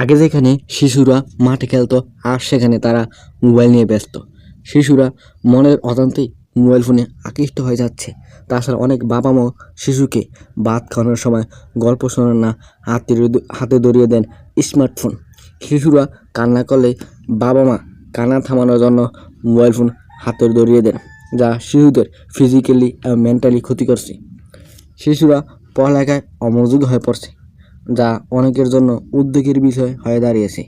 আগে যেখানে শিশুরা মাঠে খেলতো, আর সেখানে তারা মোবাইল নিয়ে ব্যস্ত। শিশুরা মনের অজান্তেই মোবাইল ফোনে আকৃষ্ট হয়ে যাচ্ছে। তাছাড়া অনেক বাবা মাও শিশুকে ভাত খাওয়ানোর সময় গল্প শোনান না, হাতে হাতে ধরিয়ে দেন স্মার্টফোন। শিশুরা কান্না করলে বাবা মা কান্না থামানোর জন্য মোবাইল ফোন হাতে ধরিয়ে দেন, যা শিশুদের ফিজিক্যালি এবং মেন্টালি ক্ষতি করছে শিশুরা পড়ালেখায় অমনোযোগী হয়ে পড়ছে। যা অনেকের জন্য উদ্বেগের বিষয় হয়ে দাঁড়িয়েছে।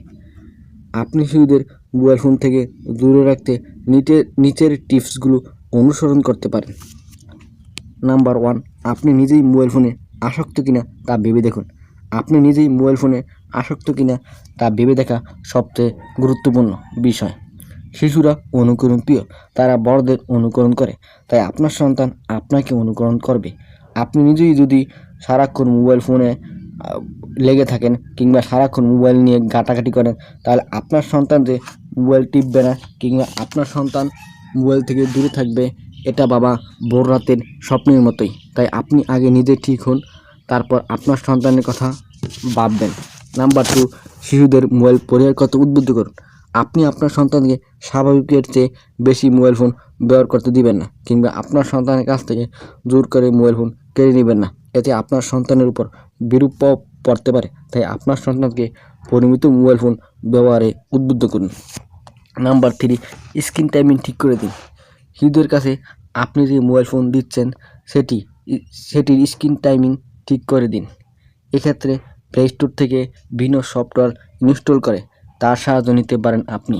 আপনি শিশুদের মোবাইল ফোন থেকে দূরে রাখতে নিচে নিচের টিপসগুলো অনুসরণ করতে পারেন। নাম্বার ওয়ান, আপনি নিজেই মোবাইল ফোনে আসক্ত কিনা তা ভেবে দেখুন। আপনি নিজেই মোবাইল ফোনে আসক্ত কিনা তা ভেবে দেখা সবচেয়ে গুরুত্বপূর্ণ বিষয়। শিশুরা অনুকরণ প্রিয়, তারা বড়দের অনুকরণ করে, তাই আপনার সন্তান আপনাকে অনুকরণ করবে। আপনি নিজেই যদি সারাক্ষণ মোবাইল ফোনে লেগে থাকেন কিংবা সারাক্ষণ মোবাইল নিয়ে ঘাটাঘাটি করেন, তাহলে আপনার সন্তান যে মোবাইল টিপবে না কিংবা আপনার সন্তান মোবাইল থেকে দূরে থাকবে, এটা বাবা ভোর রাতের স্বপ্নের মতোই। তাই আপনি আগে নিজে ঠিক হন, তারপর আপনার সন্তানের কথা ভাববেন। নাম্বার টু শিশুদের মোবাইল পরিহার কত উদ্বুদ্ধ করুন। আপনি আপনার সন্তানকে স্বাভাবিকের চেয়ে বেশি মোবাইল ফোন ব্যবহার করতে দিবেন না, কিংবা আপনার সন্তানের কাছ থেকে জোর করে মোবাইল ফোন কেড়ে নেবেন না। এতে আপনার সন্তানের উপর বিরূপ পড়তে পারে। তাই আপনার সন্তানকে পরিমিত মোবাইল ফোন ব্যবহারে উদ্বুদ্ধ করুন। নাম্বার থ্রি স্ক্রিন টাইমিং ঠিক করে দিন। শিশুদের কাছে আপনি যে মোবাইল ফোন দিচ্ছেন, সেটি, সেটির স্ক্রিন টাইমিং ঠিক করে দিন। এক্ষেত্রে প্লে স্টোর থেকে ভিন্ন সফটওয়্যার ইনস্টল করে। তার সাহায্য নিতে পারেন আপনি।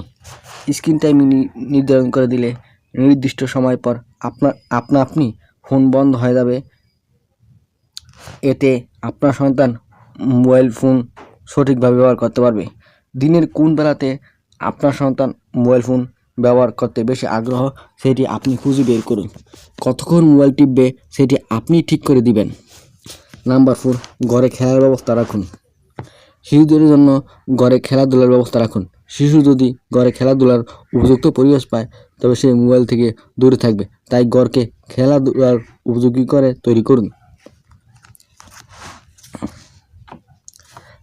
স্ক্রিন টাইমিং নির্ধারণ করে দিলে নির্দিষ্ট সময় পর আপনার আপনা আপনি ফোন বন্ধ হয়ে যাবে। এতে আপনার সন্তান মোবাইল ফোন সঠিকভাবে ব্যবহার করতে পারবে। দিনের কোন বেলাতে আপনার সন্তান মোবাইল ফোন ব্যবহার করতে বেশি আগ্রহ, সেটি আপনি খুঁজে বের করুন। কতক্ষণ মোবাইল টিপবে, সেটি আপনি ঠিক করে দিবেন। নাম্বার ফোর, ঘরে খেলার ব্যবস্থা রাখুন। শিশুদের জন্য ঘরে খেলাধুলার ব্যবস্থা রাখুন। শিশু যদি ঘরে খেলাধুলার উপযুক্ত পরিবেশ পায়, তবে সে মোবাইল থেকে দূরে থাকবে। তাই ঘরকে খেলাধুলার উপযোগী করে তৈরি করুন।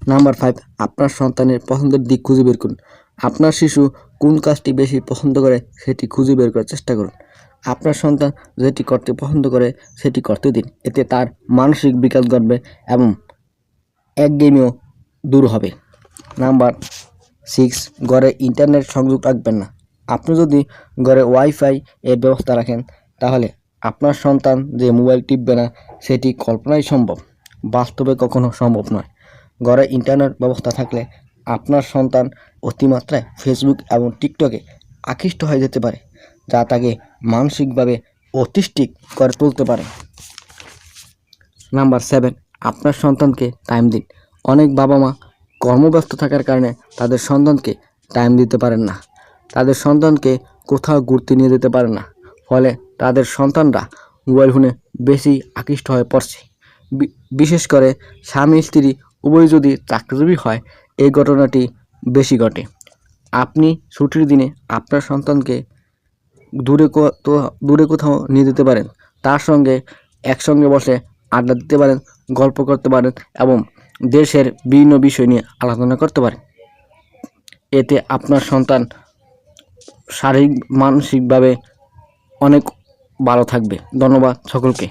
নাম্বার ফাইভ, আপনার সন্তানের পছন্দের দিক খুঁজে বের করুন। আপনার শিশু কোন কাজটি বেশি পছন্দ করে সেটি খুঁজে বের করার চেষ্টা করুন। আপনার সন্তান যেটি করতে পছন্দ করে সেটি করতে দিন। এতে তার মানসিক বিকাশ ঘটবে এবং একগেমিও দূর হবে। নাম্বার সিক্স, ঘরে ইন্টারনেট সংযোগ রাখবেন না। আপনি যদি ঘরে ওয়াইফাই এর ব্যবস্থা রাখেন, তাহলে আপনার সন্তান যে মোবাইল টিপবে না, সেটি কল্পনাই সম্ভব। বাস্তবে কখনো সম্ভব নয়। ঘরে ইন্টারনেট ব্যবস্থা থাকলে আপনার সন্তান অতিমাত্রায় ফেসবুক এবং টিকটকে আকৃষ্ট হয়ে যেতে পারে, যা তাকে মানসিকভাবে অতিষ্ঠিক করে তুলতে পারে। নাম্বার সেভেন, আপনার সন্তানকে টাইম দিন। অনেক বাবা মা কর্মব্যস্ত থাকার কারণে তাদের সন্তানকে টাইম দিতে পারেন না। তাদের সন্তানকে কোথাও ঘুরতে নিয়ে যেতে পারেন না। ফলে তাদের সন্তানরা মোবাইল ফোনে বেশি আকৃষ্ট হয়ে পড়ছে। বিশেষ করে স্বামী, স্ত্রী উভয় যদি চাকরিজীবী হয়, এই ঘটনাটি বেশি ঘটে। আপনি ছুটির দিনে আপনার সন্তানকে দূরে দূরে কোথাও নিয়ে যেতে পারেন। তার সঙ্গে একসঙ্গে বসে আড্ডা দিতে পারেন, গল্প করতে পারেন এবং দেশের বিভিন্ন বিষয় নিয়ে আলোচনা করতে পারেন এতে আপনার সন্তান শারীরিক, মানসিকভাবে অনেক ভালো থাকবে। ধন্যবাদ সকলকে।